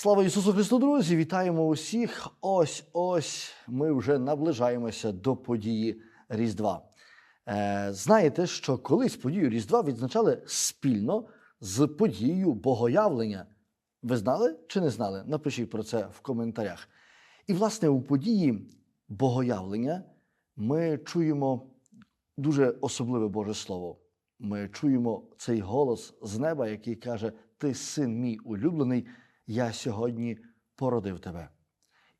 Слава Ісусу Христу, друзі! Вітаємо усіх! Ось ось ми вже наближаємося до події Різдва. Е, знаєте, що колись подію Різдва відзначали спільно з подією Богоявлення. Ви знали чи не знали? Напишіть про це в коментарях. І, власне, у події Богоявлення ми чуємо дуже особливе Боже Слово. Ми чуємо цей голос з неба, який каже: Ти син мій улюблений, я сьогодні породив тебе.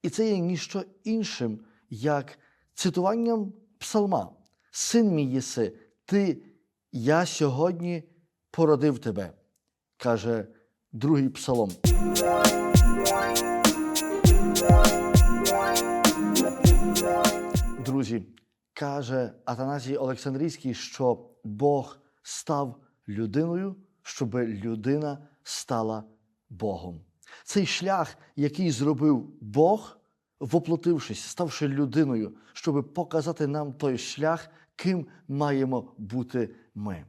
І це є ніщо іншим, як цитуванням псалма. Син мій єси, ти, я сьогодні породив тебе, каже другий псалом. Друзі, каже Атаназій Олександрійський, що Бог став людиною, щоб людина стала Богом. Цей шлях, який зробив Бог, воплотившись, ставши людиною, щоб показати нам той шлях, ким маємо бути ми.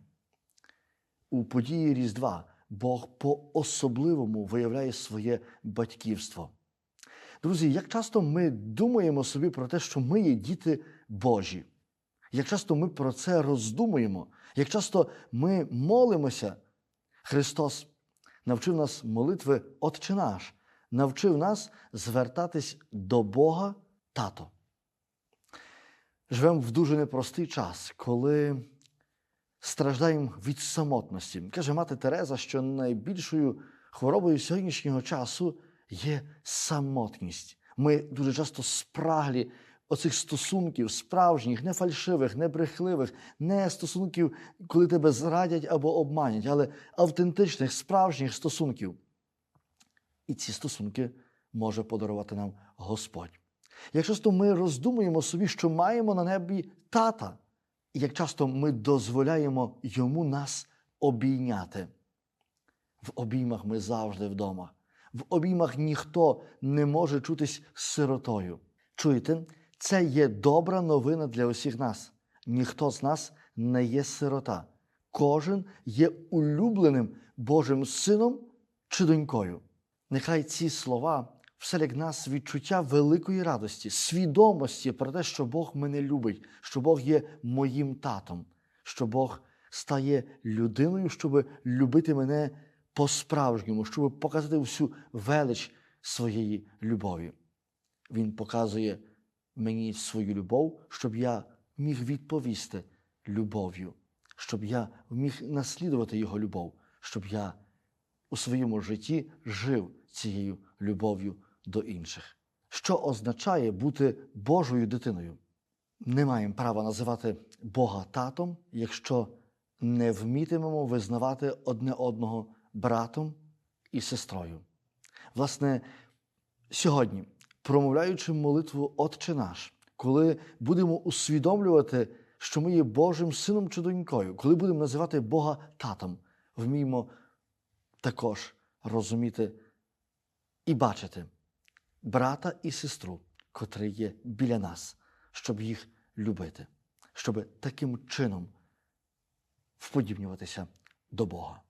У події Різдва Бог по-особливому виявляє своє батьківство. Друзі, як часто ми думаємо собі про те, що ми є діти Божі, як часто ми про це роздумуємо, як часто ми молимося, Христос навчив нас молитви Отче наш, навчив нас звертатись до Бога Тато. Живемо в дуже непростий час, коли страждаємо від самотності. Каже мати Тереза, що найбільшою хворобою сьогоднішнього часу є самотність. Ми дуже часто спраглі оцих стосунків справжніх, не фальшивих, не брехливих, не стосунків, коли тебе зрадять або обманять, але автентичних, справжніх стосунків. І ці стосунки може подарувати нам Господь. Як часто ми роздумуємо собі, що маємо на небі тата, і як часто ми дозволяємо йому нас обійняти. В обіймах ми завжди вдома. В обіймах ніхто не може чутись сиротою. Чуєте, це є добра новина для усіх нас. Ніхто з нас не є сирота. Кожен є улюбленим Божим сином чи донькою. Нехай ці слова вселять нас відчуття великої радості, свідомості про те, що Бог мене любить, що Бог є моїм татом, що Бог стає людиною, щоб любити мене по-справжньому, щоб показати всю велич своєї любові. Він показує мені свою любов, щоб я міг відповісти любов'ю, щоб я міг наслідувати Його любов, щоб я у своєму житті жив цією любов'ю до інших. Що означає бути Божою дитиною? Не маємо права називати Бога татом, якщо не вмітимемо визнавати одне одного братом і сестрою. Власне, сьогодні, промовляючи молитву Отче наш, коли будемо усвідомлювати, що ми є Божим сином чи донькою, коли будемо називати Бога татом, вміємо також розуміти і бачити брата і сестру, котрі є біля нас, щоб їх любити, щоб таким чином вподібнюватися до Бога.